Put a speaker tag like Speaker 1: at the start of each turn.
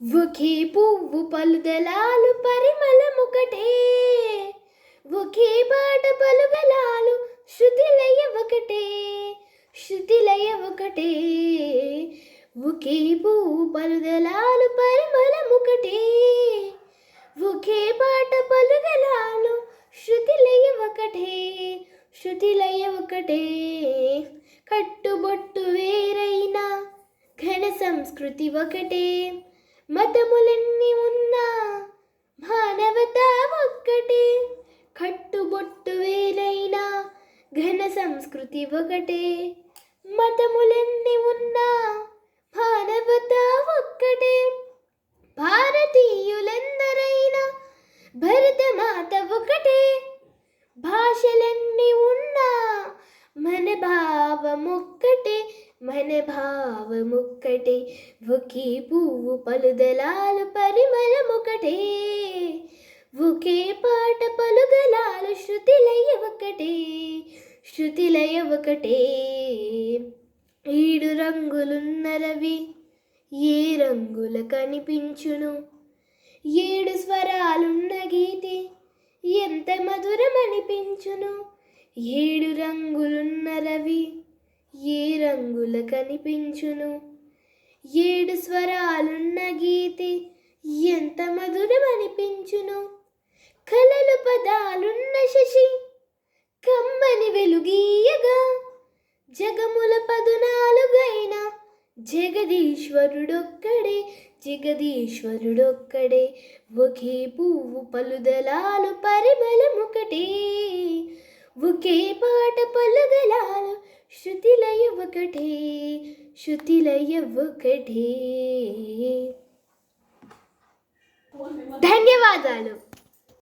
Speaker 1: ఒకే పువ్వు పలుదలాలు పరిమళమొకటే ఒకే పాట పలుగలాలు శృతిలయ ఒకటే శృతిలయ ఒకటే ఒకే పువ్వు పలుదలాలు పరిమళమొకటే ఒకే పాట పలుగలాలు శృతిలయ ఒకటే శృతిలయ ఒకటే కట్టుబొట్టు వేరైనా ఘన సంస్కృతి ఒకటే మతములన్నీ ఉన్నా మానవత ఒక్కటే. కట్టుబొట్టు వేరైనా ఘన సంస్కృతి ఒకటే. మతములన్నీ ఉన్నా మానవత ఒక్కటే. భారతీయులందరైనా భరతమాత ఒకటే. భాషలన్నీ ఉన్నా మన భావమొక్కటే. మన భావమొక్కటే ఒకే పువ్వు పలుదలాలు పరిమళమొకటే ఒకే పాట పలుదలాలు శృతిలయ ఒకటే శృతిలయ ఒకటే ఏడు రంగులున్న రవి ఏ రంగుల కనిపించును? ఏడు స్వరాలున్న గీతి ఎంత మధురమనిపించును? ఏడు రంగులున్న రవి ఏ రంగుల కనిపించును. ఏడు స్వరాలున్న గీతి ఎంత మధురమనిపించును. కలలు పదాలున్న శశి కమ్మని వెలుగీయగా. జగముల పదునాలుగైన జగదీశ్వరుడొక్కడే జగదీశ్వరుడొక్కడే ఒకే పువ్వు పలుదలాలు పరిమళముకటే ఒకే పాట పలుదలాలు శృతిలయ ఒకటే శృతిలయ ఒకటే ధన్యవాదాలు